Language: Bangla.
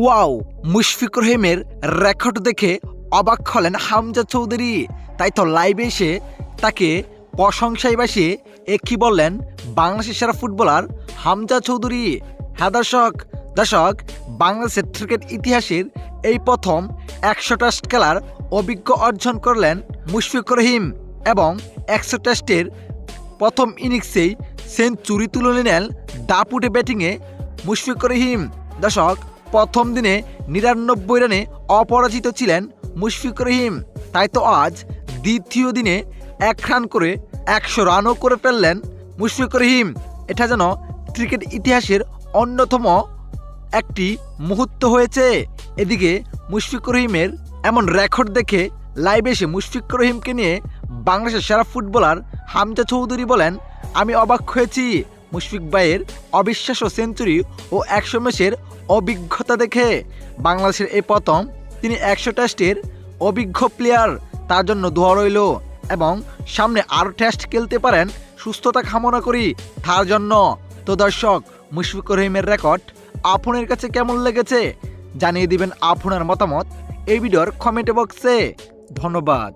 ওয়াও মুশফিক রহিমের রেকর্ড দেখে অবাক হলেন হামজা চৌধুরী। তাই তো লাইভে এসে তাকে প্রশংসায় বাসিয়ে এ কি বললেন বাংলাদেশের সেরা ফুটবলার হামজা চৌধুরী। হ্যাঁ দর্শক দর্শক, বাংলাদেশের ক্রিকেট ইতিহাসের এই প্রথম একশো টেস্ট খেলার অভিজ্ঞ অর্জন করলেন মুশফিক রহিম এবং একশো টেস্টের প্রথম ইনিংসেই সেঞ্চুরি তুলে নিলেন দাপুটে ব্যাটিংয়ে মুশফিক রহিম। দর্শক প্রথম দিনে নিরানব্বই রানে অপরাজিত ছিলেন মুশফিক রহিম। তাই তো আজ দ্বিতীয় দিনে এক রান করে একশো রানও করে ফেললেন মুশফিক রহিম। এটা যেন ক্রিকেট ইতিহাসের অন্যতম একটি মুহূর্ত হয়েছে। এদিকে মুশফিক রহিমের এমন রেকর্ড দেখে লাইভ এসে মুশফিক রহিমকে নিয়ে বাংলাদেশের সেরা ফুটবলার হামজা চৌধুরী বলেন, আমি অবাক হয়েছি। মুশফিক ভাইয়ের অবিশ্বাস্য সেঞ্চুরি ও একশো ম্যাচের অভিজ্ঞতা দেখে বাংলাদেশের এই প্রথম তিনি একশো টেস্টের অভিজ্ঞ প্লেয়ার তার জন্য দোয়া রইল এবং সামনে আরও টেস্ট খেলতে পারেন সুস্থতা কামনা করি। তার জন্য তো দর্শক মুশফিক রহিমের রেকর্ড আপনার কাছে কেমন লেগেছে জানিয়ে দিবেন আপনার মতামত। এই ভিডিওর কমেন্ট বক্সে ধন্যবাদ।